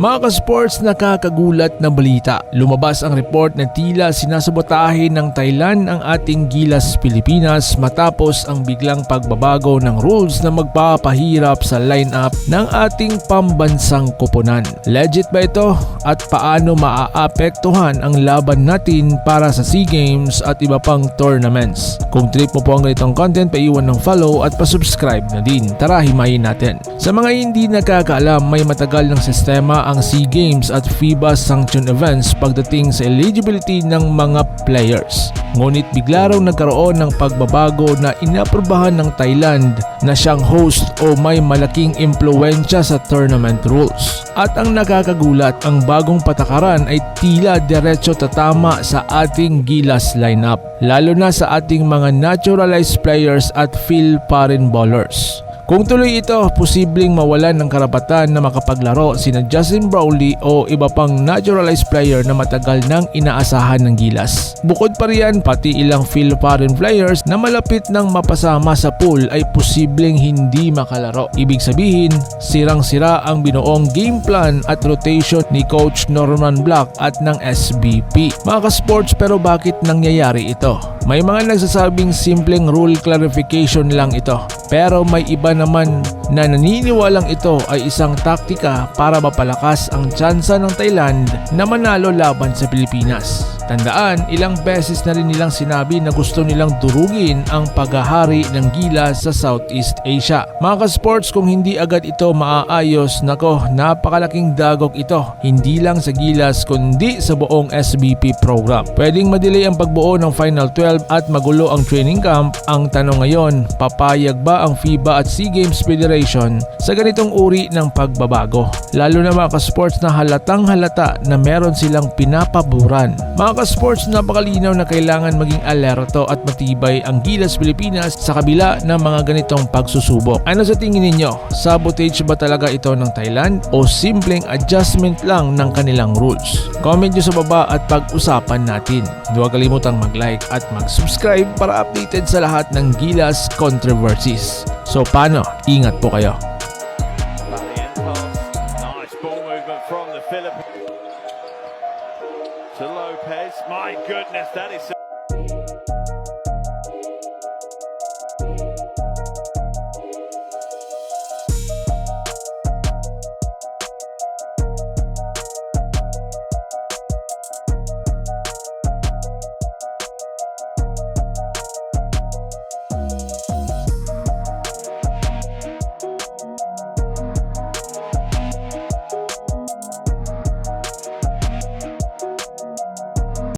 Mga ka-sports, nakakagulat na balita. Lumabas ang report na tila sinasabotahe ng Thailand ang ating Gilas Pilipinas matapos ang biglang pagbabago ng rules na magpapahirap sa lineup ng ating pambansang koponan. Legit ba ito? At paano maaapektuhan ang laban natin para sa SEA Games at iba pang tournaments? Kung trip mo po ang ganitong content, paiwan ng follow at pasubscribe na din. Tara, himayin natin. Sa mga hindi nakakaalam, may matagal ng sistema ang SEA Games at FIBA sanction events pagdating sa eligibility ng mga players. Ngunit bigla raw nagkaroon ng pagbabago na inaprobahan ng Thailand na siyang host o may malaking impluensya sa tournament rules. At ang nakakagulat, ang bagong patakaran ay tila diretso tatama sa ating Gilas lineup, lalo na sa ating mga naturalized players at fill foreign bowlers. Kung tuloy ito, posibleng mawalan ng karapatan na makapaglaro sina Justin Brownlee o iba pang naturalized player na matagal nang inaasahan ng Gilas. Bukod pa riyan, pati ilang fill foreign players na malapit nang mapasama sa pool ay posibleng hindi makalaro. Ibig sabihin, sirang-sira ang binuong game plan at rotation ni Coach Norman Black at ng SBP. Mga ka-sports pero bakit nangyayari ito? May mga nagsasabing simpleng rule clarification lang ito. Pero may iba naman na naniniwalang ito ay isang taktika para mapalakas ang tsansa ng Thailand na manalo laban sa Pilipinas. Tandaan, ilang beses na rin nilang sinabi na gusto nilang durugin ang paghahari ng gila sa Southeast Asia. Mga ka-sports, kung hindi agad ito maaayos, nako, napakalaking dagok ito. Hindi lang sa gilas kundi sa buong SBP program. Pwedeng madelay ang pagbuo ng Final 12 at magulo ang training camp. Ang tanong ngayon, papayag ba ang FIBA at SEA Games Federation sa ganitong uri ng pagbabago? Lalo na mga ka-sports na halatang halata na meron silang pinapaboran. Mga ka-sports, napakalinaw na kailangan maging alerto at matibay ang Gilas Pilipinas sa kabila ng mga ganitong pagsusubok. Ano sa tingin ninyo? Sabotage ba talaga ito ng Thailand o simpleng adjustment lang ng kanilang rules? Comment nyo sa baba at pag-usapan natin. Huwag kalimutang mag-like at mag-subscribe para updated sa lahat ng Gilas controversies. So paano? Ingat po kayo. Nice ball movement from the Philippines. To Lopez. My goodness, that is.